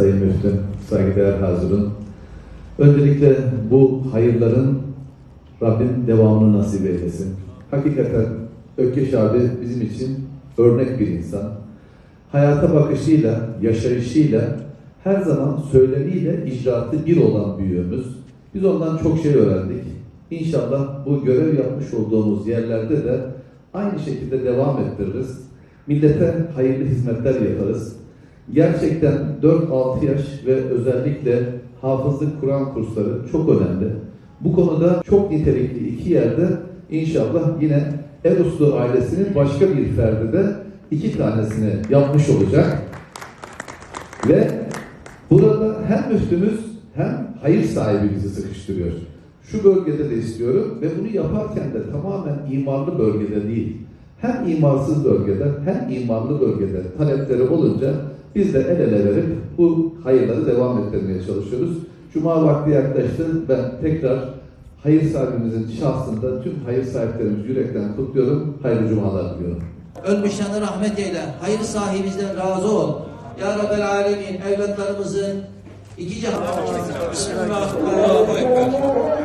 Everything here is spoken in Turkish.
Sayın Müftüm, saygıdeğer hazırın. Öncelikle bu hayırların Rabbim devamını nasip eylesin. Hakikaten Ökkeş abi bizim için örnek bir insan. Hayata bakışıyla, yaşayışıyla, her zaman söylemiyle icraatı bir olan büyüğümüz. Biz ondan çok şey öğrendik. İnşallah bu görev yapmış olduğumuz yerlerde de aynı şekilde devam ettiririz. Millete hayırlı hizmetler yaparız. Gerçekten 4-6 yaş ve özellikle hafızlık Kur'an kursları çok önemli. Bu konuda çok nitelikli iki yerde inşallah yine Eroslu ailesinin başka bir ferdi de iki tanesini yapmış olacak. Ve burada hem müftümüz hem hayır sahibi bizi sıkıştırıyor. Şu bölgede de istiyorum ve bunu yaparken de tamamen imarlı bölgede değil. Hem imarsız bölgede hem imarlı bölgede talepleri olunca biz de el ele verip bu hayırları devam ettirmeye çalışıyoruz. Cuma vakti yaklaştı. Ben tekrar hayır sahibimizin şahsında tüm hayır sahiplerimizi yürekten kutluyorum. Hayırlı cumalar diliyorum. Ölmüşlerine rahmet eyle. Hayır sahibimizden razı ol. Ya Rabbel Alemin evlatlarımızın iki cihan... Bismillahirrahmanirrahim.